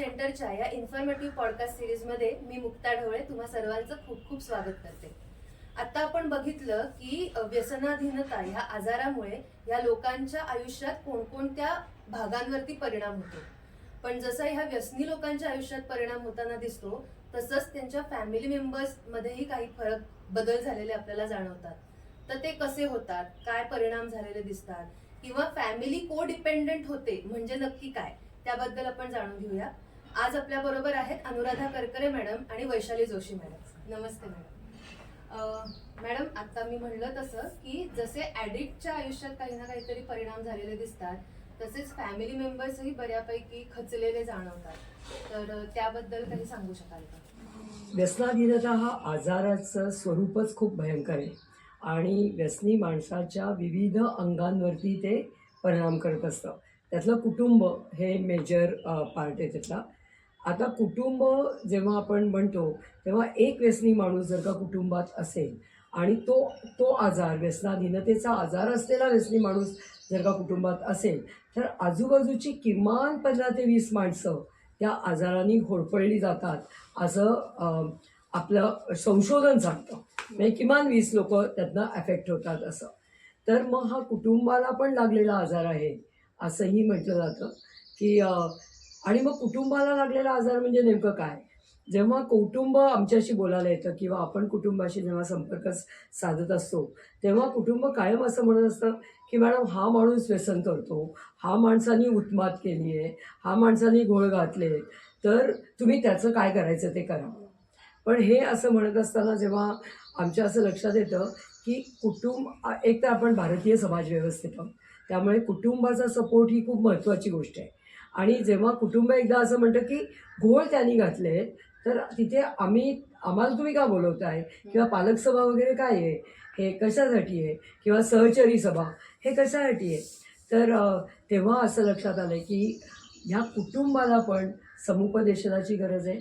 सेंटरच्या या informative podcast सिरीजमध्ये मी मुक्ता ढवळे तुम्हा सर्वांचं खूप खूप स्वागत करते. आता आपण बघितलं की व्यसनाधीनता ह्या आजारामुळे या लोकांच्या आयुष्यात कोणकोणत्या भागांवरती परिणाम होतो. पण जसा ह्या व्यसनी लोकांच्या आयुष्यात परिणाम होताना दिसतो तसंच त्यांच्या फॅमिली मेंबर्स मध्येही काही फरक बदल झालेले आपल्याला जाणवतात. तर ते कसे होतात? काय परिणाम झालेले दिसतात? किंवा फॅमिली को डिपेंडंट होते म्हणजे नक्की काय? त्याबद्दल आपण जाणून घेऊया. आज आपल्या बरोबर आहेत अनुराधा करकरे मॅडम आणि वैशाली जोशी मॅडम. नमस्ते मॅडम. मॅडम आता मी म्हणलं तसं की जसे ॲडिक्टच्या आयुष्यात काही ना काहीतरी परिणाम झालेले दिसतात तसेच फॅमिली मेंबर्सही बऱ्यापैकी खचलेले जाणवतात. तर त्याबद्दल काही सांगू शकाल का? व्यसनाधीनता हा आजाराचं स्वरूपच खूप भयंकर आहे आणि व्यसनी माणसाच्या विविध अंगांवरती ते परिणाम करत असतं. त्यातलं कुटुंब हे मेजर पार्ट आहे त्यातला. आता कुटुंब जेव्हा आपण म्हणतो तेव्हा एक व्यसनी माणूस जर का कुटुंबात असेल आणि तो तो आजार व्यसनाधीनतेचा आजार असलेला व्यसनी माणूस जर का कुटुंबात असेल तर आजूबाजूची किमान पंधरा ते वीस माणसं त्या आजाराने होडपळली जातात असं आपलं संशोधन सांगतं. म्हणजे किमान वीस लोक त्यातनं अफेक्ट होतात असं. तर मग हा कुटुंबाला पण लागलेला आजार आहे असंही म्हटलं जातं की आणि मग कुटुंबाला लागलेला आजार म्हणजे नेमकं काय? जेव्हा कुटुंब आमच्याशी बोलायला येतं किंवा आपण कुटुंबाशी जेव्हा संपर्क साधत असतो तेव्हा कुटुंब कायम असं म्हणत असतं की मॅडम हा माणूस व्यसन करतो. हा माणसानी उत्मात केली आहे हा माणसानी घोळ घातले. तर तुम्ही त्याचं काय करायचं ते करा. पण हे असं म्हणत असताना जेव्हा आमच्या असं लक्षात येतं की कुटुंब एक तर आपण भारतीय समाज व्यवस्थेत आहोत. त्यामुळे कुटुंबाचा सपोर्ट ही खूप महत्त्वाची गोष्ट आहे. आणि जेव्हा कुटुंब एकदा असं म्हणतं की घोळ त्यांनी घातले तर तिथे आम्ही आम्हाला तुम्ही का बोलवताय? किंवा पालक सभा वगैरे काय आहे? हे कशासाठी आहे? किंवा सहचरी सभा हे कशासाठी आहे? तर तेव्हा असं लक्षात आलं की ह्या कुटुंबाला पण समुपदेशनाची गरज आहे.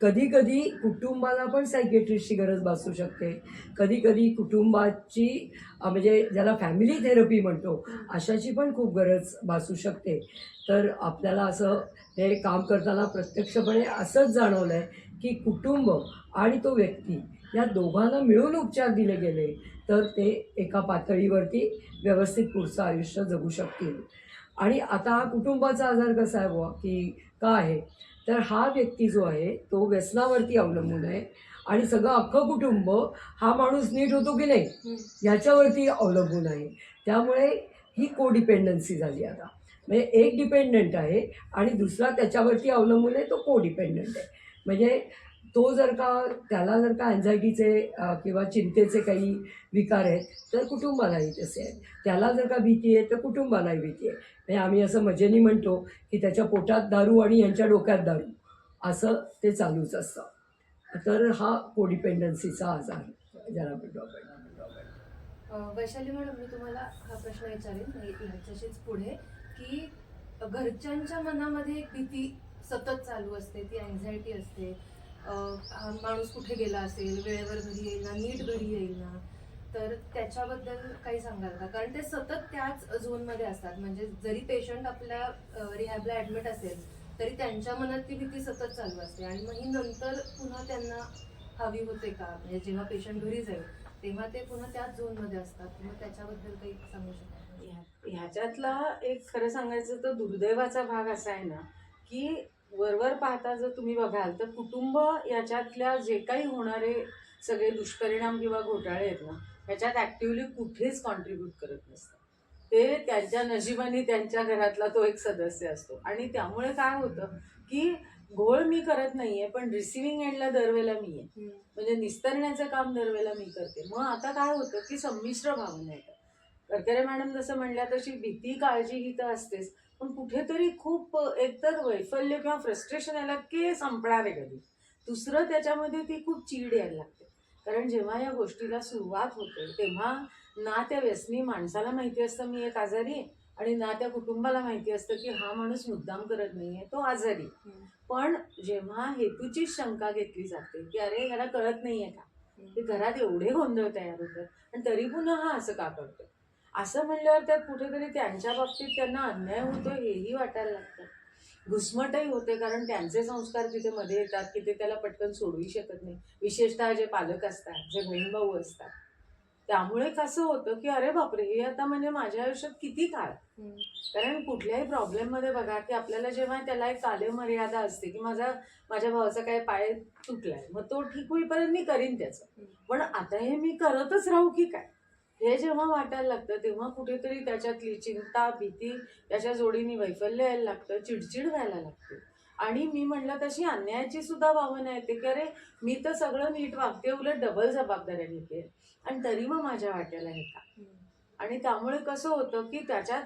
कधी कधी कुटुंबाला पण सायकेट्रिस्टची गरज भासू शकते. कधी कधी कुटुंबाची म्हणजे ज्याला फॅमिली थेरपी म्हणतो अशाची पण खूप गरज भासू शकते. तर आपल्याला असं हे काम करताना प्रत्यक्षपणे असंच जाणवलं आहे की कुटुंब आणि तो व्यक्ती या दोघांना मिळून उपचार दिले गेले तर ते एका पातळीवरती व्यवस्थित पुढचं आयुष्य जगू शकतील. आणि आता हा कुटुंबाचा आजार कसा आहे बुवा? की का आहे? तर हा व्यक्ती जो आहे तो व्यसनावरती अवलंबून आहे आणि सगळं अख्खं कुटुंब हा माणूस नीट होतो की नाही ह्याच्यावरती अवलंबून आहे. त्यामुळे ही कोडिपेंडन्सी झाली आता. म्हणजे एक डिपेंडंट आहे आणि दुसरा त्याच्यावरती अवलंबून आहे तो कोडिपेंडंट आहे. म्हणजे तो जर का त्याला जर का अँझायटीचे किंवा चिंतेचे काही विकार आहेत तर कुटुंबालाही तसे आहेत. त्याला जर का भीती आहे तर कुटुंबालाही भीती आहे. म्हणजे आम्ही असं मजेनी म्हणतो की त्याच्या पोटात दारू आणि यांच्या डोक्यात दारू असं ते चालूच असतं. तर हा कोडिपेंडन्सीचा आजार ज्याला म्हणतो आपण वैशाली मॅडम मी तुम्हाला हा प्रश्न विचारेन म्हणजे ह्याच्याशीच पुढे की घरच्यांच्या मनामध्ये एक भीती सतत चालू असते ती अँझायटी असते. माणूस कुठे गेला असेल वेळेवर घरी येईल ना नीट घरी येईल ना तर त्याच्याबद्दल काही सांगाल का? कारण ते सतत त्याच झोनमध्ये असतात. म्हणजे जरी पेशंट आपल्या रिहॅबला ॲडमिट असेल तरी त्यांच्या मनात ती भीती सतत चालू असते. आणि मग ही नंतर पुन्हा त्यांना हवी होते का? म्हणजे जेव्हा पेशंट घरी जाईल तेव्हा ते पुन्हा त्याच झोनमध्ये असतात. मग त्याच्याबद्दल काही सांगू शकता ह्या- ह्याच्यातला एक खरं सांगायचं तर दुर्दैवाचा भाग असा आहे ना की वरवर पाहता जर तुम्ही बघाल तर कुटुंब याच्यातल्या जे काही होणारे सगळे दुष्परिणाम किंवा घोटाळे आहेत ना ह्याच्यात ॲक्टिवली कुठेच कॉन्ट्रीब्यूट करत नसतात. ते त्यांच्या नशिबाने त्यांच्या घरातला तो एक सदस्य असतो. आणि त्यामुळे काय होतं की घोळ मी करत नाहीये पण रिसिव्हिंग एंडला दरवेळेला मी आहे. म्हणजे निस्तरण्याचं काम दरवेळेला मी करते. मग आता काय होतं की संमिश्र भावना येतात. करकरे मॅडम जसं म्हणल्या तशी भीती काळजी ही तर असतेच. पण कुठेतरी खूप एकतर वैफल्य किंवा फ्रस्ट्रेशन यायला की संपणार आहे कधी? दुसरं त्याच्यामध्ये ती खूप चीड यायला लागते. कारण जेव्हा या गोष्टीला सुरुवात होते तेव्हा ना त्या व्यसनी माणसाला माहिती असतं मी एक आजारी आहे आणि ना त्या कुटुंबाला माहिती असतं की हा माणूस मुद्दाम करत नाहीये तो आजारी. पण जेव्हा हेतूची शंका घेतली जाते की अरे ह्याला कळत नाहीये का? ते घरात एवढे गोंधळ तयार होतात आणि तरी पुन्हा हा असं का करतो असं म्हणल्यावर त्यात कुठेतरी त्यांच्या बाबतीत त्यांना अन्याय होतो हेही वाटायला लागतं. घुसमटही होते कारण त्यांचे संस्कार तिथे मध्ये येतात की ते त्याला पटकन सोडूही शकत नाही. विशेषतः जे पालक असतात जे बहीण भाऊ असतात. त्यामुळे कसं होतं की अरे बापरे हे आता म्हणजे माझ्या आयुष्यात किती काळ? कारण कुठल्याही प्रॉब्लेममध्ये बघा की आपल्याला जेव्हा त्याला एक कालमर्यादा असते की माझा माझ्या भावाचा काय पाय तुटलाय मग तो ठीक होईपर्यंत मी करीन त्याचं. पण आता हे मी करतच राहू की काय? हे जेव्हा वाटायला लागतं तेव्हा कुठेतरी त्याच्यातली चिंता भीती त्याच्या जोडीने वैफल्य यायला लागतं चिडचिड व्हायला लागते. आणि मी म्हणलं तशी अन्यायाची सुद्धा भावना येते की अरे मी तर सगळं नीट वागते उलट डबल जबाबदाऱ्या घेते आणि तरी मग माझ्या वाट्याला हे का आणि त्यामुळे कसं होतं की त्याच्यात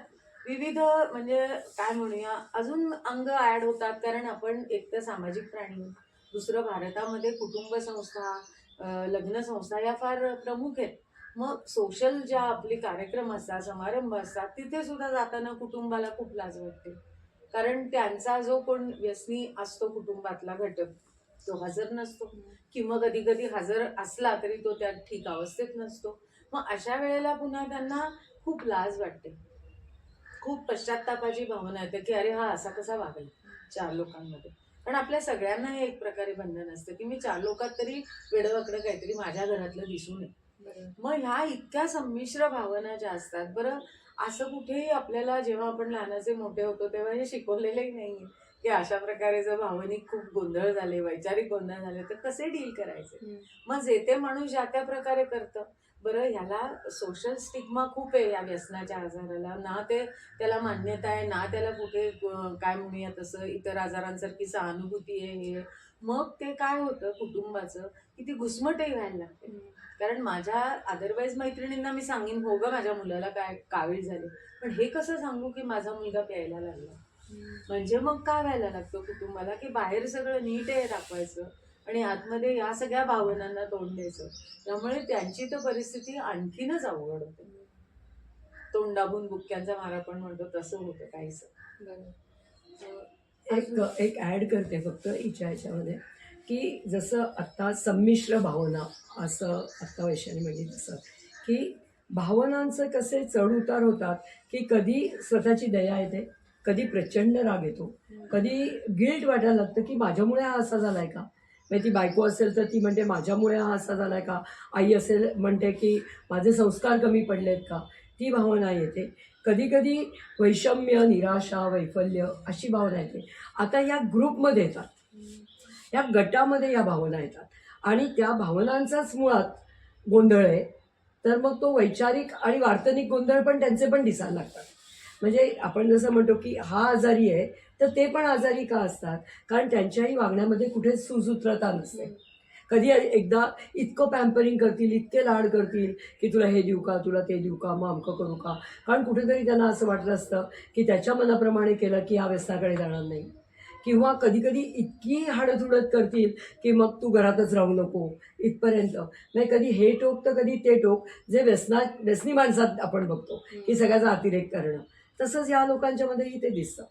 विविध म्हणजे काय म्हणूया अजून अंग ॲड होतात कारण आपण एक तर सामाजिक प्राणी. दुसरं भारतामध्ये कुटुंब संस्था लग्न संस्था या फार प्रमुख आहेत. मग सोशल ज्या आपले कार्यक्रम असतात समारंभ असतात तिथे सुद्धा जाताना कुटुंबाला खूप लाज वाटते. कारण त्यांचा जो कोण व्यसनी असतो कुटुंबातला घटक तो हजर नसतो. किंवा कधी कधी हजर असला तरी तो त्या ठीक अवस्थेत नसतो. मग अशा वेळेला पुन्हा त्यांना खूप लाज वाटते. खूप पश्चातापाची भावना येते की अरे हा असा कसा वागेल चार लोकांमध्ये. पण आपल्या सगळ्यांना हे एक प्रकारे बंधन असतं की मी चार लोकात तरी वेडवाकडं काहीतरी माझ्या घरातलं दिसू नये मग ह्या इतक्या संमिश्र भावना ज्या असतात बरं असं कुठेही आपल्याला जेव्हा आपण लहानाचे मोठे होतो तेव्हा हे शिकवलेलंही नाही की अशा प्रकारे जर भावनिक खूप गोंधळ झाले वैचारिक गोंधळ झाले तर कसे डील करायचे? मग जे ते माणूस ज्या त्या प्रकारे करतं बरं ह्याला सोशल स्टिग्मा खूप आहे या व्यसनाच्या आजाराला. ना ते त्याला मान्यता आहे ना त्याला कुठे काय म्हणूया तसं इतर आजारांसारखी सहानुभूती आहे हे. मग ते काय होतं कुटुंबाचं? की ती घुसमटही व्हायला लागते. कारण माझ्या अदरवाईज मैत्रिणींना मी सांगेन हो गं माझ्या मुलाला काय कावीळ झाले. पण हे कसं सांगू की माझा मुलगा प्यायला लागला? म्हणजे मग काय व्हायला लागतं कुटुंबाला की बाहेर सगळं नीट आहे दाखवायचं आणि आतमध्ये या सगळ्या भावनांना तोंड द्यायचं. त्यामुळे त्यांची तर परिस्थिती आणखीनच अवघड होते. तोंड दाबून बुक्क्यांचा मारा पण म्हणतो तसं होतं काहीच एक एक ॲड करते फक्त हिच्या ह्याच्यामध्ये. की जसं आत्ता संमिश्र भावना असं आत्ता वैशाली म्हणजे तसं की भावनांचं कसे चढउतार होतात की कधी स्वतःची दया येते कधी प्रचंड राग येतो कधी गिल्ट वाटायला लागतं की माझ्यामुळे हा असा झालाय का? म्हणजे ती बायको असेल तर ती म्हणते माझ्यामुळे हा असा झालाय का? आई असेल म्हणते की माझे संस्कार कमी पडलेत का? ती भावना येते. कधी कधी वैषम्य निराशा वैफल्य अशी भावना येते. आता या ग्रुपमध्ये येतात. या गटामध्ये या भावना येतात. आणि त्या भावनांचाच मुळात गोंधळ आहे. तर मग तो वैचारिक आणि वार्तनिक गोंधळ पण त्यांचे पण दिसायला लागतात. म्हणजे आपण जसं म्हणतो की हा आजारी आहे तर ते पण आजारी का असतात? कारण त्यांच्याही वागण्यामध्ये कुठेच सुसूत्रता नसते. कधी एकदा इतकं पॅम्परिंग करतील इतके लाड करतील की तुला हे देऊ का तुला ते देऊ का मग अमकं करू का? कारण कुठेतरी त्यांना असं वाटलं असतं की त्याच्या मनाप्रमाणे केलं की हा व्यसनाकडे जाणार नाही. किंवा कधी कधी इतकी हाडतुडत करतील की मग तू घरातच राहू नको इथपर्यंत. नाही कधी हे टोक तर कधी ते टोक. जे व्यसना व्यसनी माणसात आपण बघतो की सगळ्याचा अतिरेक करणं. तसंच या लोकांच्यामध्येही ते दिसतं.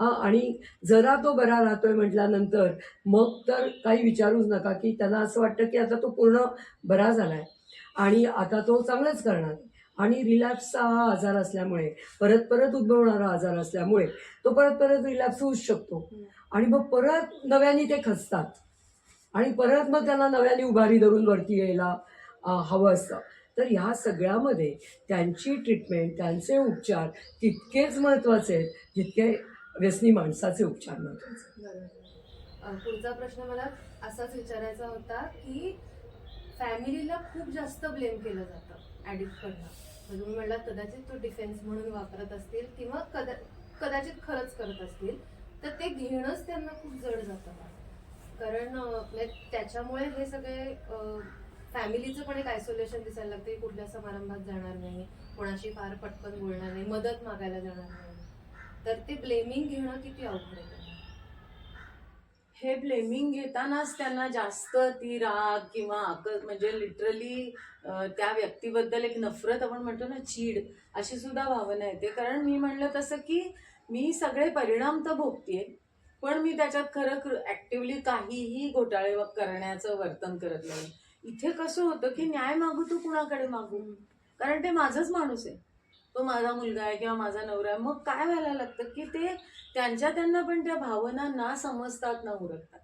हां आणि जरा तो बरा राहतोय म्हटल्यानंतर मग तर काही विचारूच नका की त्यांना असं वाटतं की आता तो पूर्ण बरा झालाय. आणि आता तो चांगलंच करणार. आणि रिलॅप्सचा हा आजार असल्यामुळे परत परत उद्भवणारा आजार असल्यामुळे तो परत परत रिलॅप्स होऊच शकतो. आणि मग परत नव्याने ते खचतात. आणि परत मग त्यांना नव्याने उभारी धरून वरती यायला हवं असतं. तर ह्या सगळ्यामध्ये त्यांची ट्रीटमेंट त्यांचे उपचार तितकेच महत्त्वाचे आहेत जितके व्यसनी माणसाचे उपचार महत्त्वाचे पुढचा प्रश्न मला असाच विचारायचा होता की फॅमिलीला खूप जास्त ब्लेम केलं जातं. ॲडिक्टकडनं म्हणजे तुम्ही म्हणला कदाचित तो डिफेन्स म्हणून वापरत असतील किंवा कदा कदाचित खरंच करत असतील तर ते घेणंच त्यांना खूप जड जातं कारण म्हणजे त्याच्यामुळे हे सगळे फॅमिलीचं पण एक आयसोलेशन दिसायला लागतं कुठल्या समारंभात जाणार नाही कोणाशी फार पटकन बोलणार नाही मदत मागायला जाणार नाही. तर ते ब्लेमिंग घेणं किती अवघड आहे. हे ब्लेमिंग घेतानाच त्यांना जास्त ती राग किंवा आक म्हणजे लिटरली त्या व्यक्तीबद्दल एक नफरत आपण म्हणतो ना चीड अशी सुद्धा भावना येते. कारण मी म्हणलं तसं की मी सगळे परिणाम तर भोगतेय पण मी त्याच्यात खरं ऍक्टिव्हली काहीही घोटाळे करण्याचं वर्तन करत नाही. इथे कसं होतं की न्याय मागू तू कुणाकडे मागू? कारण ते माझंच माणूस आहे. तो माझा मुलगा आहे किंवा माझा नवरा आहे मग काय व्हायला लागतं की ते त्यांच्या त्यांना पण त्या भावना ना समजतात ना उरकतात.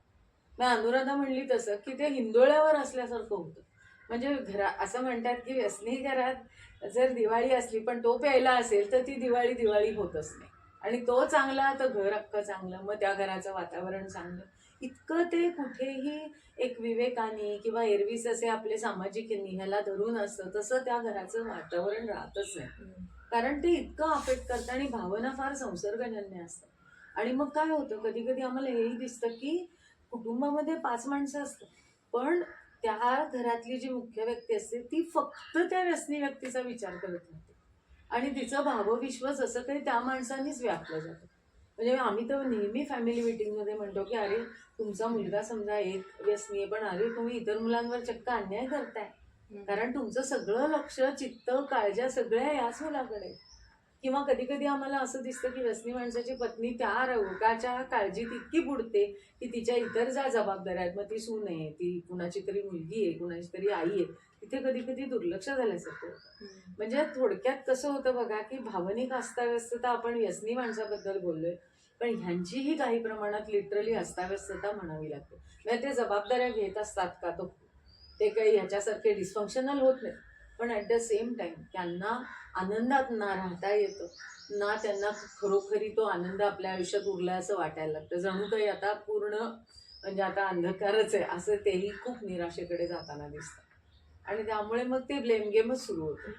मग अनुराधा म्हणली तसं की ते हिंदोळ्यावर असल्यासारखं होतं. म्हणजे घरा असं म्हणतात की व्यसनी घरात जर दिवाळी असली पण तो प्यायला असेल तर ती दिवाळी दिवाळी होतच नाही. आणि तो चांगला तर घर अख्खं चांगलं मग त्या घराचं वातावरण चांगलं. इतकं ते कुठेही एक विवेकाने किंवा एरवीस असे आपले सामाजिक निह्याला धरून असतं तसं त्या घराचं वातावरण राहतच नाही. कारण ते इतकं अफेक्ट करतं आणि भावना फार संसर्गजन्य असतात. आणि मग काय होतं कधी कधी आम्हाला हेही दिसतं की कुटुंबामध्ये पाच माणसं असतात. पण त्या घरातली जी मुख्य व्यक्ती असते ती फक्त त्या व्यसनी व्यक्तीचा विचार करत राहते. आणि तिचं भावविश्व असं काही त्या माणसांनीच व्यापलं जातं. म्हणजे आम्ही तर नेहमी फॅमिली मिटिंगमध्ये म्हणतो की अरे तुमचा मुलगा समजा एक व्यसनी आहे पण अरे तुम्ही इतर मुलांवर चक्क अन्याय करताय. कारण तुमचं सगळं लक्ष चित्त काळज्या सगळ्या याच मुलाकडे. किंवा कधी कधी आम्हाला असं दिसतं की व्यसनी माणसाची पत्नी त्या रोगाच्या काळजीत इतकी बुडते की तिच्या इतर ज्या जबाबदाऱ्या आहेत मग ती सून आहे ती कुणाची तरी मुलगी आहे कुणाची तरी आई आहे तिथे कधी कधी दुर्लक्ष झाल्यासारखं होतं. म्हणजे थोडक्यात कसं होतं बघा की भावनिक अस्ताव्यस्तता आपण व्यसनी माणसाबद्दल बोललोय पण ह्यांचीही काही प्रमाणात लिटरली अस्ताव्यस्तता म्हणावी लागते म्हणजे ते जबाबदाऱ्या घेत असतात का तो ते काही ह्याच्यासारखे डिस्फंक्शनल होत नाही पण ॲट द सेम टाईम त्यांना आनंदात ना राहता येतं. ना त्यांना खरोखरी तो आनंद आपल्या आयुष्यात उरला असं वाटायला लागतं. जणू काही आता पूर्ण म्हणजे आता अंधकारच आहे असं तेही खूप निराशेकडे जाताना दिसतं. आणि त्यामुळे मग ते ब्लेम गेमच सुरू होतं.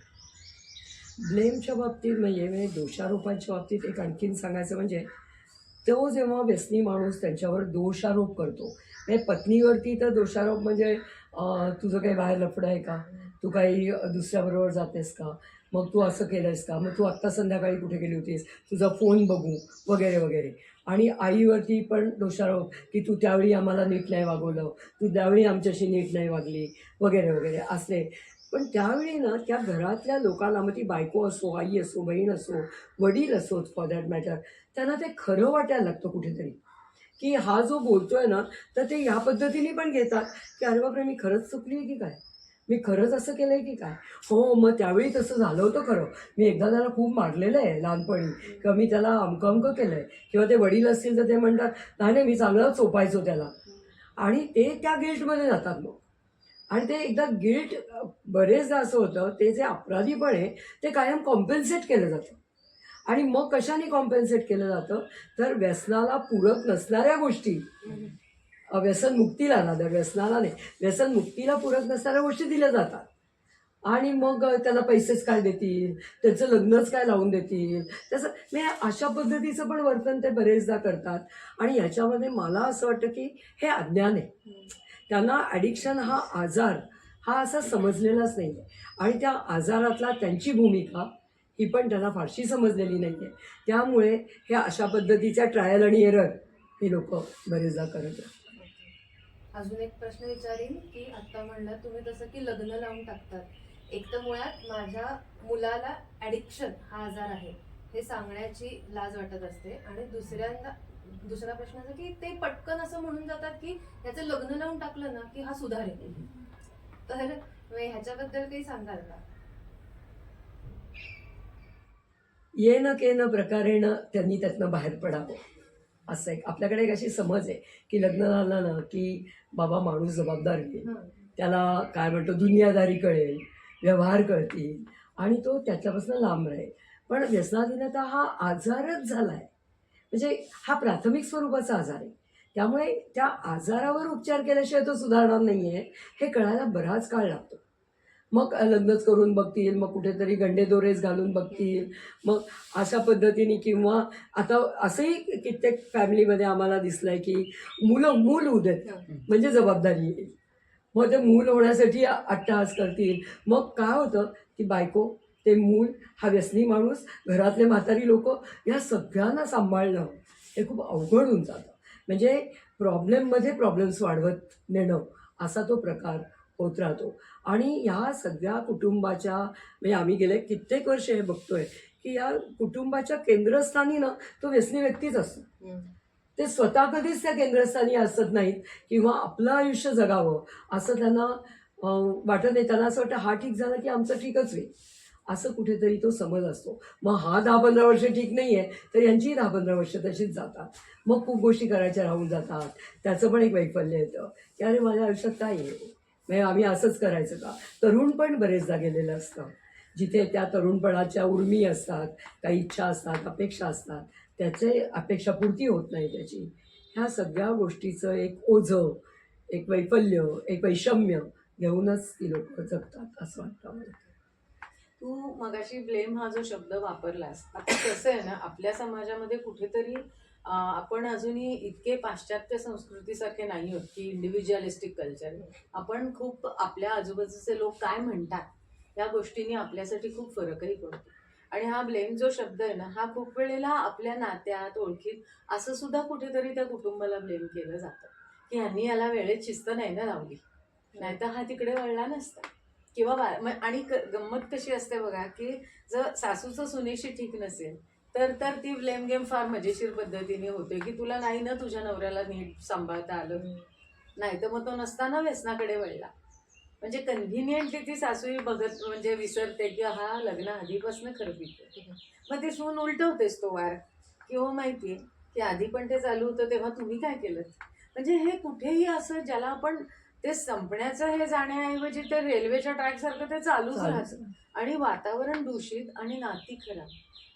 ब्लेमच्या बाबतीत म्हणजे म्हणजे दोषारोपांच्या बाबतीत एक आणखीन सांगायचं म्हणजे तो जेव्हा व्यसनी माणूस त्यांच्यावर दोषारोप करतो. म्हणजे पत्नीवरती तर दोषारोप म्हणजे तुझं काही बाहेर लफडं आहे का? तू काही दुसऱ्याबरोबर जातेस का? मग तू असं केलंयस का? मग तू आत्ता संध्याकाळी कुठे गेली होतीस? तुझा फोन बघू वगैरे वगैरे. आणि आईवरती पण दोषारोप की तू त्यावेळी आम्हाला नीट नाही वागवलं तू त्यावेळी आमच्याशी नीट नाही वागली वगैरे वगैरे असले. पण त्यावेळी ना त्या घरातल्या लोकांना मग ती बायको असो आई असो बहीण असो वडील असो फॉर दॅट मॅटर त्यांना ते खरं वाटायला लागतं कुठेतरी. की हा जो बोलतोय ना तर ते ह्या पद्धतीने पण घेतात की अरे बापरे मी खरंच चुकली आहे की काय? मी खरंच असं केलं आहे की काय? हो मग त्यावेळी तसं झालं होतं खरं. मी एकदा त्याला खूप मारलेलं आहे लहानपणी किंवा मी त्याला अमकं अमकं केलं आहे किंवा ते वडील असतील तर ते म्हणतात नाही नाही मी चांगलं चोपायचो त्याला. आणि ते त्या गिल्टमध्ये जातात मग. आणि ते एकदा गिल्ट बरेचदा असं होतं ते जे अपराधीपण आहे ते कायम कॉम्पेन्सेट केलं जातं. आणि मग कशाने कॉम्पेन्सेट केलं जातं? तर व्यसनाला पूरक नसणाऱ्या गोष्टी. अ, व्यसनमुक्तीला ना व्यसनाला नाही. व्यसनमुक्तीला पूरक नसणाऱ्या गोष्टी दिल्या जातात. आणि मग त्याला पैसेच काय देतील? त्याचं लग्नच काय लावून देतील? त्याचं म्हणजे अशा पद्धतीचं पण वर्तन ते बरेचदा करतात. आणि ह्याच्यामध्ये मला असं वाटतं की हे अज्ञान आहे. त्यांना ॲडिक्शन हा आजार हा असा समजलेलाच नाही आहे आणि त्या आजारातला त्यांची भूमिका ही पण त्यांना फारशी समजलेली नाही आहे त्यामुळे हे अशा पद्धतीच्या ट्रायल आणि एरर हे लोक बरेचदा करत राहतात. अजून एक प्रश्न विचारीन की आता म्हणलं तुम्ही तसं की लग्न लावून टाकतात. एक तर मुळात माझ्या मुलाला ॲडिक्शन हा आजार आहे हे सांगण्याची लाज वाटत असते. आणि दुसऱ्यांदा दुसरा प्रश्न असा की ते पटकन असं म्हणून जातात की ह्याचं लग्न लावून टाकलं ना की हा सुधारेल. तर मग ह्याच्याबद्दल काही सांगाल का? येन केन प्रकारेण त्यांनी त्यातनं बाहेर पडावं. असं एक आपल्याकडे एक अशी समज आहे की लग्न झालं ना की बाबा माणूस जबाबदार घेईल त्याला काय म्हणतो दुनियादारी कळेल व्यवहार कळतील आणि तो त्याच्यापासून लांब राहील. पण व्यसनाधीनता हा आजारच झाला आहे म्हणजे हा प्राथमिक स्वरूपाचा आजार आहे. त्यामुळे त्या आजारावर उपचार केल्याशिवाय तो सुधारणार नाही आहे हे कळायला बराच काळ लागतो. मग लग्नच करून बघतील मग कुठेतरी गंडे दोरेच घालून बघतील. मग अशा पद्धतीने किंवा आता असंही कित्येक फॅमिलीमध्ये आम्हाला दिसलंय की मुलं मूल उदेत म्हणजे जबाबदारी येईल. मग ते मूल होण्यासाठी अट्टहास करतील. मग काय होतं की बायको ते मूल हा व्यसनी माणूस घरातले म्हातारी लोक या सगळ्यांना सांभाळणं हे खूप अवघड होऊन जातं. म्हणजे प्रॉब्लेममध्ये प्रॉब्लेम्स वाढवत नेणं असा तो प्रकार होत राहतो. आणि ह्या सगळ्या कुटुंबाच्या म्हणजे आम्ही गेले कित्येक वर्ष हे बघतोय की या कुटुंबाच्या केंद्रस्थानी ना तो व्यसनी व्यक्तीच असतो. ते स्वतः कधीच त्या केंद्रस्थानी असत नाहीत किंवा आपलं आयुष्य जगावं असं त्यांना वाटत नाही. त्यांना असं वाटतं हा ठीक झाला की आमचं ठीकच होईल असं कुठेतरी तो समज असतो. मग हा दहा पंधरा वर्ष ठीक नाही आहे तर यांचीही दहा पंधरा वर्ष तशीच जातात. मग खूप गोष्टी करायच्या राहून जातात. त्याचं पण एक वैफल्य येतं. की अरे माझ्या आयुष्यात काय आहे? म्हणजे आम्ही असंच करायचं का? तरुण पण बरेचदा गेलेलं असतं. जिथे त्या तरुणपणाच्या उर्मी असतात काही इच्छा असतात अपेक्षा असतात त्याचे अपेक्षापूर्ती होत नाही त्याची. ह्या सगळ्या गोष्टीचं एक ओझं एक वैफल्य एक वैषम्य घेऊनच ती लोक जगतात असं वाटतं मला तू मगाशी ब्लेम हा जो शब्द वापरलास आता कसं आहे ना आपल्या समाजामध्ये कुठेतरी आपण अजूनही इतके पाश्चात्य संस्कृतीसारखे नाही आहोत की इंडिव्हिज्युअलिस्टिक कल्चर आपण खूप आपल्या आजूबाजूचे लोक काय म्हणतात या गोष्टींनी आपल्यासाठी खूप फरकही पडतो. आणि हा ब्लेम जो शब्द आहे ना हा खूप वेळेला आपल्या नात्यात ओळखीत असं सुद्धा कुठेतरी त्या कुटुंबाला ब्लेम केलं जातं. की ह्यांनी याला वेळेत शिस्त नाही ना लावली. नाहीतर हा तिकडे वळला नसता. किंवा बा आणि गंमत कशी असते बघा की जर सासूचं सुनेशी ठीक नसेल तर तर ती ब्लेम गेम फार मजेशीर पद्धतीने होते की तुला नाही ना तुझ्या नवऱ्याला नीट सांभाळता आलं. नाही तर मग तो नसताना व्यसनाकडे वळला. म्हणजे कन्व्हिनियंटली ती सासूही बघत म्हणजे विसरते की हा लग्न आधीपासून खरं पितो मग ते सून उलटवतेस तो वार. की हो माहितीये की आधी पण ते चालू होतं तेव्हा तुम्ही काय केलं म्हणजे हे कुठेही असं ज्याला आपण ते संपण्याचं हे जाण्याऐवजी ते रेल्वेच्या ट्रॅक सारखं ते चालूच राहतं. आणि वातावरण दूषित आणि नाती खराब.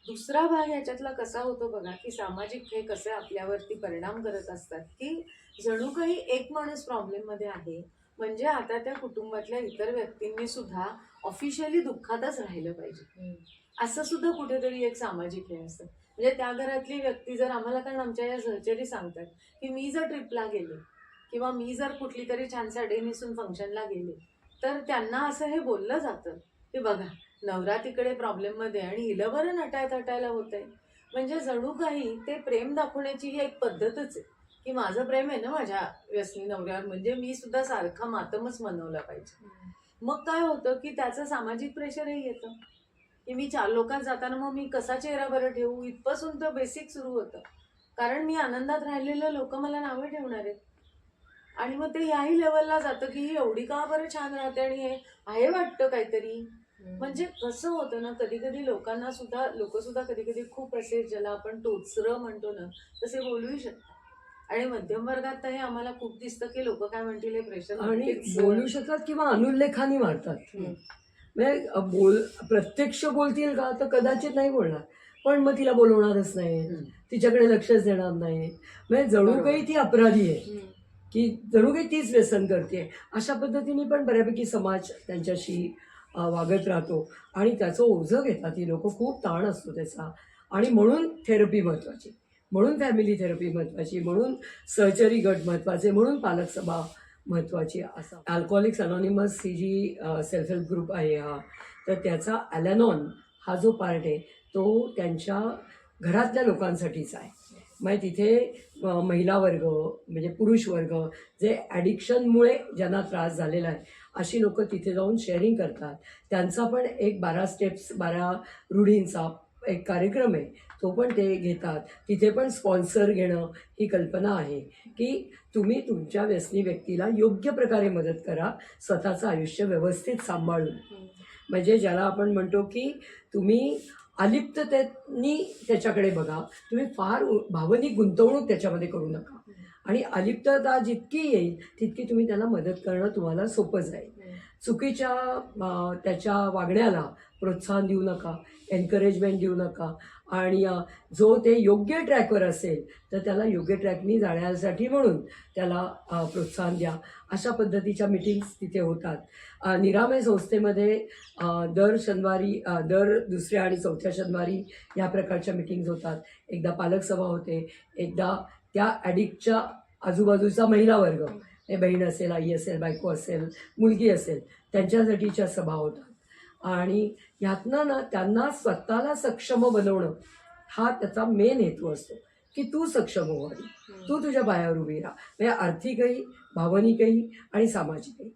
दुसरा भाग ह्याच्यातला कसा होतो बघा की सामाजिक हे कसे आपल्यावरती परिणाम करत असतात की जणू काही एक माणूस प्रॉब्लेममध्ये आहे म्हणजे आता त्या कुटुंबातल्या इतर व्यक्तींनी सुद्धा ऑफिशियली दुःखातच राहिलं पाहिजे. असं सुद्धा कुठेतरी एक सामाजिक हे असतं. म्हणजे त्या घरातली व्यक्ती जर आम्हाला कारण आमच्या या सहचरी सांगतात की मी जर ट्रिपला गेले किंवा मी जर कुठली तरी छान साडी नेसून फंक्शनला गेले तर त्यांना असं हे बोललं जातं की बघा नवरा तिकडे प्रॉब्लेममध्ये आणि हिला बरं नटाय तटायला होतंय. म्हणजे जणू काही ते प्रेम दाखवण्याची ही एक पद्धतच आहे. की माझं प्रेम आहे ना माझ्या व्यसनी नवऱ्यावर म्हणजे मी सुद्धा सारखा मातमच मनवला पाहिजे. मग काय होतं की त्याचं सामाजिक प्रेशरही येतं. की मी चार लोकात जाताना मग मी कसा चेहरा बरं ठेवू? इथपासून तर बेसिक सुरू होतं. कारण मी आनंदात राहिलेलं लोक मला नावं ठेवणार. आहेत आणि मग ते याही लेवलला जातं की ही एवढी का बरं छान राहते आणि हे आहे वाटतं काहीतरी? म्हणजे कसं होतं ना कधी कधी लोकांना सुद्धा लोक सुद्धा कधी कधी खूप असे ज्याला आपण टोचरं म्हणतो ना तसे बोलूही शकतात. आणि मध्यम वर्गात तर हे आम्हाला खूप दिसतं की लोक काय म्हणतील हे प्रेशर आणि बोलू शकतात किंवा अनुल्लेखाने मारतात. म्हणजे बोल प्रत्यक्ष बोलतील का? तर कदाचित नाही बोलणार. पण मग तिला बोलवणारच नाही. तिच्याकडे लक्षच देणार नाही. म्हणजे जणू. काही ती अपराधी आहे. की जणू काही तीच व्यसन करते. अशा पद्धतीने पण बऱ्यापैकी समाज त्यांच्याशी वागत राहतो. आणि त्याचं ओझं घेतात. ही लोक खूप ताण असतो त्याचा. आणि म्हणून थेरपी महत्त्वाची म्हणून फॅमिली थेरपी महत्त्वाची म्हणून सहचरी गट महत्त्वाचे म्हणून पालक सभा महत्त्वाची असं अल्कोहोलिक्स अनॉनिमस ही जी सेल्फ हेल्प ग्रुप आहे हा तर त्याचा ॲलॅनॉन हा जो पार्ट आहे तो त्यांच्या घरातल्या लोकांसाठीच आहे. मग तिथे महिला वर्ग म्हणजे पुरुष वर्ग जे ॲडिक्शनमुळे ज्यांना त्रास झालेला आहे अशी लोक तिथे जाऊन शेअरिंग करतात. त्यांचा पण एक बारा स्टेप्स बारा रूढींचा एक कार्यक्रम आहे. तो पण ते घेतात. तिथे पण स्पॉन्सर घेणं ही कल्पना आहे की तुम्ही तुमच्या व्यसनी व्यक्तीला योग्य प्रकारे मदत करा स्वतःचं आयुष्य व्यवस्थित सांभाळून. म्हणजे ज्याला आपण म्हणतो की तुम्ही अलिप्ततेनी त्याच्याकडे बघा. तुम्ही फार भावनिक गुंतवणूक त्याच्यामध्ये करू नका. आणि अलिप्तता जितकी येईल तितकी तुम्ही त्याला मदत करणं तुम्हाला सोपं जाईल. चुकीच्या त्याच्या वागण्याला प्रोत्साहन देऊ नका एनकरेजमेंट देऊ नका. आणि जो ते योग्य ट्रॅकवर असेल तर त्याला योग्य ट्रॅकनी जाण्यासाठी म्हणून त्याला प्रोत्साहन द्या. अशा पद्धतीच्या मिटिंग्स तिथे होतात. निरामय संस्थेमध्ये दर शनिवारी दर दुसऱ्या आणि चौथ्या शनिवारी या प्रकारच्या मिटिंग्ज होतात. एकदा पालक सभा होते एकदा त्या ॲडिक्टच्या आजूबाजूचा महिला वर्ग हे बहीण असेल आई असेल बायको असेल मुलगी असेल त्यांच्यासाठीच्या सभा होतात. आणि ह्यातनं ना त्यांना स्वतःला सक्षम बनवणं हा त्याचा मेन हेतू असतो की तू सक्षम हो तू तुझ्या पायावर उभी राहा. म्हणजे आर्थिकही भावनिकही आणि सामाजिकही.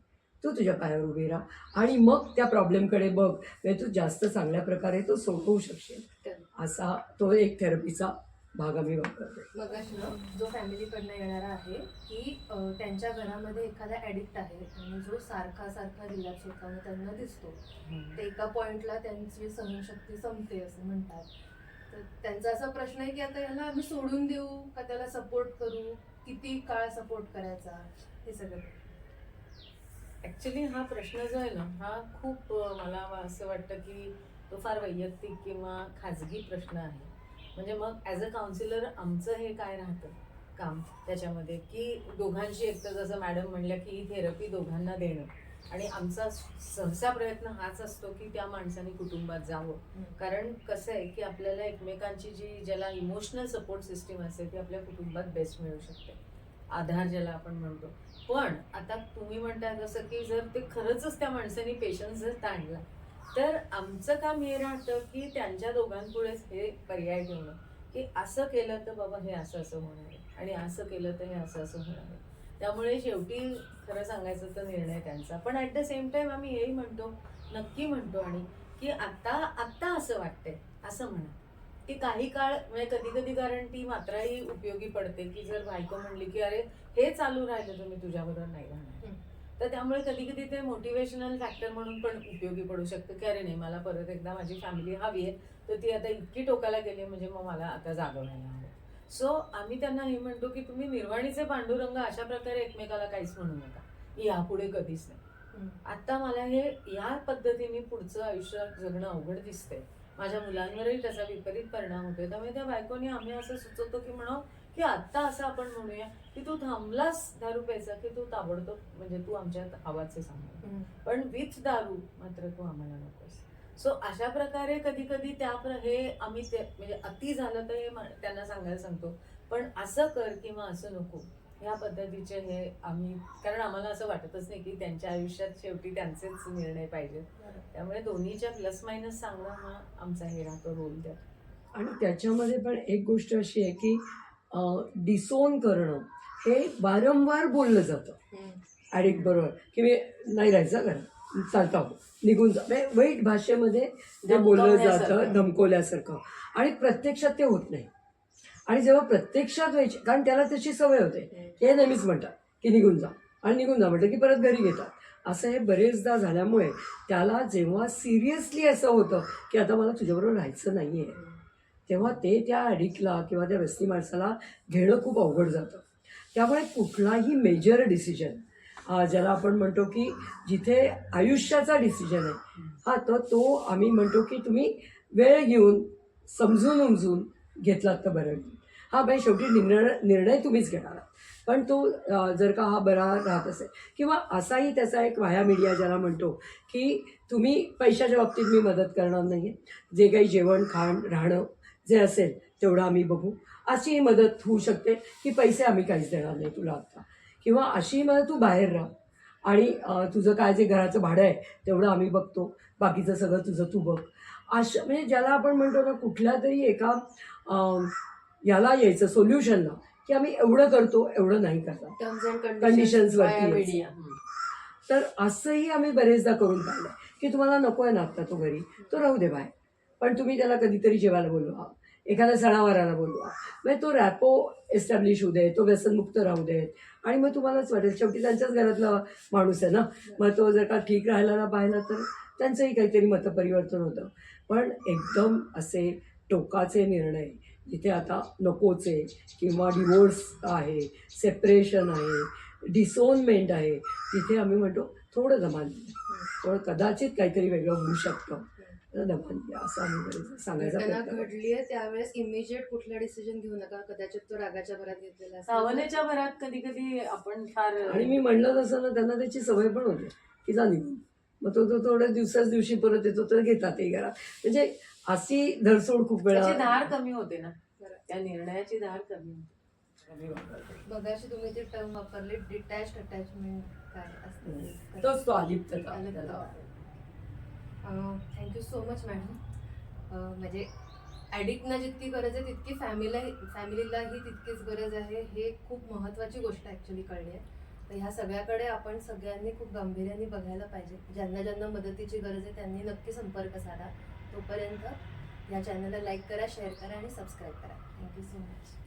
तू तुझ्या पायावर उभी राहा. आणि मग त्या प्रॉब्लेमकडे बघ. म्हणजे तू जास्त चांगल्या प्रकारे तो सोडवू शकशील. असा तो एक थेरपीचा भाग. आम्ही वापरतो मग जो फॅमिलीकडनं येणारा आहे की अ, त्यांच्या घरामध्ये एखादा ॲडिक्ट आहे आणि जो सारखा सारखा रिलॅक्स होताना त्यांना दिसतो ते एका पॉइंटला त्यांची सहनशक्ती संपते असं म्हणतात. तर त्यांचा असा प्रश्न आहे की आता याला आम्ही सोडून देऊ का त्याला सपोर्ट करू? किती काळ सपोर्ट करायचा? हे सगळं. ॲक्च्युली हा प्रश्न जो आहे ना हा खूप अ, मला असं वाटतं की तो फार वैयक्तिक किंवा खाजगी प्रश्न आहे. म्हणजे मग ॲज अ काउन्सिलर आमचं हे काय राहतं काम त्याच्यामध्ये? की दोघांशी एकतर जसं मॅडम म्हणल्या की ही थेरपी दोघांना देणं. आणि आमचा सहसा प्रयत्न हाच असतो की त्या माणसाने कुटुंबात जावं. कारण कसं आहे की आपल्याला एकमेकांची जी ज्याला इमोशनल सपोर्ट सिस्टीम असते ती आपल्या कुटुंबात बेस्ट मिळू शकते. आधार ज्याला आपण म्हणतो. पण आता तुम्ही म्हणता जसं की जर ते खरंच त्या माणसाने पेशन्स जर ताणला तर आमचं काम हे राहतं की त्यांच्या दोघांपुढेच हे पर्याय ठेवणं. की असं केलं तर बाबा हे असं असं होणार आहे आणि असं केलं तर हे असं असं होणार आहे. त्यामुळे शेवटी खरं सांगायचं तर निर्णय त्यांचा. पण ॲट द सेम टाईम आम्ही हेही म्हणतो नक्की म्हणतो आणि की आत्ता आत्ता असं वाटतंय असं म्हणा. की काही काळ म्हणजे कधी कधी कारण ती मात्राही उपयोगी पडते की जर बायको म्हणली की अरे हे चालू राहिलं तर मी तुझ्याबरोबर नाही राहणार. तर त्यामुळे कधी कधी ते मोटिवेशनल फॅक्टर म्हणून पण उपयोगी पडू शकतं की अरे नाही मला परत एकदा माझी फॅमिली हवी आहे तर ती आता इतकी टोकाला गेली म्हणजे मग मला आता जागं व्हायला हवं. सो आम्ही त्यांना हे म्हणतो की तुम्ही निर्वाणीचे पांडुरंग अशा प्रकारे एकमेकाला काहीच म्हणू नका. यापुढे कधीच नाही. हम्म. आता मला हे या पद्धतीने पुढचं आयुष्य जगणं अवघड दिसतंय. माझ्या मुलांवरही त्याचा विपरीत परिणाम होतोय. त्यामुळे त्या बायकोने आम्ही असं सुचवतो की म्हणा की आत्ता असं आपण म्हणूया की तू थांबलास दारू प्यायचा की तू ताबडतोब म्हणजे तू आमच्यात आवाजचे हम्म. पण विथ दारू मात्र तू आम्हाला नकोस. सो अशा प्रकारे कधी कधी त्या प्र- हे आम्ही ते म्हणजे अति झालं तर हे त्यांना सांगायला सांगतो. पण असं कर किंवा असं नको ह्या पद्धतीचे हे आम्ही कारण आम्हाला असं वाटतच नाही की त्यांच्या आयुष्यात शेवटी त्यांचेच निर्णय पाहिजेत. त्यामुळे दोन्हीच्या प्लस मायनस सांगणं हा आमचा हे राहतो रोल त्यात. आणि त्याच्यामध्ये पण एक गोष्ट अशी आहे की डिसोन करणं हे वारंवार बोललं जातं. ॲडिक्ट बरोबर. की मी नाही राहायचं घरात चालतं हो. निघून जा. म्हणजे वाईट भाषेमध्ये ते बोललं जातं. धमकवल्यासारखं. आणि प्रत्यक्षात ते होत नाही. आणि जेव्हा प्रत्यक्षात व्हायचे कारण त्याला त्याची सवय होते. हे नेहमीच म्हणतात की निघून जा. आणि निघून जा. म्हटलं की परत घरी घेतात. असं हे बरेचदा झाल्यामुळे त्याला जेव्हा सिरियसली असं होतं की आता मला तुझ्याबरोबर राहायचं नाही आहे तेव्हा ते त्या ॲडिक्टला किंवा त्या व्यस्ती माणसाला घेणं खूप अवघड जातं. त्यामुळे कुठलाही मेजर डिसिजन ज्याला आपण म्हणतो की जिथे आयुष्याचा डिसिजन आहे हा तर तो आम्ही म्हणतो की तुम्ही वेळ घेऊन समजून उमजून घेतलात तर बरं. हा बाई शेवटी निर्णय निर्णय तुम्हीच घेणार आहात. पण तो जर का हा बरा राहत असेल किंवा असाही त्याचा एक वाया मीडिया ज्याला म्हणतो की तुम्ही पैशाच्या बाबतीत मी मदत करणार नाही जे काही जेवण खाण राहणं जे असेल तेवढं आम्ही बघू. अशी मदत होऊ शकते की पैसे आम्ही काहीच देणार नाही तुला आत्ता किंवा अशी मदत तू बाहेर राहा. आणि तुझं काय जे घराचं भाडं आहे तेवढं आम्ही बघतो. बाकीचं सगळं तुझं तू बघ. अशा म्हणजे ज्याला आपण म्हणतो ना कुठल्या तरी एका याला यायचं सोल्युशनला की आम्ही एवढं करतो एवढं नाही करणार. टर्म्स अँड Conditions वरती via यायचं. media. तर असंही आम्ही बरेचदा करून पाहिलं की तुम्हाला नको आहे ना आत्ता तो घरी. तो राहू दे बाहेर. पण तुम्ही त्याला कधीतरी जेवायला बोलवा. एखाद्या सणावाराला बोलवा. म्हणजे तो रॅपो एस्टॅब्लिश होऊ दे तो व्यसनमुक्त राहू दे आणि मग तुम्हालाच वाटेल शेवटी त्यांच्याच घरातला माणूस आहे ना? मग तो जर का ठीक राहिला पाहिला तर त्यांचंही काहीतरी मतपरिवर्तन होतं. पण एकदम असे टोकाचे निर्णय जिथे आता नकोचे किंवा डिवोर्स आहे सेपरेशन आहे डिसोनमेंट आहे तिथे आम्ही म्हणतो थोडं जमा थोडं कदाचित काहीतरी वेगळं होऊ शकतं. दमान असं बरेच सांगायचा घटना प्रयत्न त्यावेळेस इमिजिएट कुठला डिसिजन घेऊ नका कदाचित तो रागाच्या भरात घेतलेला असेल. भावनेच्या भरात कधी कधी आपण फार आणि मी म्हणलं तसं ना त्यांना त्याची सवय पण होते की जा निघून मग तो तो थोड्या दिवसाच दिवशी परत येतो तर घेतात ते घरात म्हणजे अशी धरसोड खूप वेळा त्याची धार कमी होते ना. त्या निर्णयाची धार कमी होते. मगाशी तुम्ही ती टर्म वापरली डिटॅच अटॅचमेंट काय असतं ते? तोच तो अलिप्तता आलं त्याला. थँक्यू सो मच मॅडम म्हणजे ॲडिक्टना जितकी गरज आहे तितकी फॅमिला फॅमिलीलाही तितकीच गरज आहे. हे खूप महत्त्वाची गोष्ट ॲक्च्युली कळली आहे. तर ह्या सगळ्याकडे आपण सगळ्यांनी खूप गांभीर्याने बघायला पाहिजे. ज्यांना ज्यांना मदतीची गरज आहे त्यांनी नक्की संपर्क साधा. तोपर्यंत ह्या चॅनलला लाईक करा शेअर करा आणि सबस्क्राईब करा. Thank you so much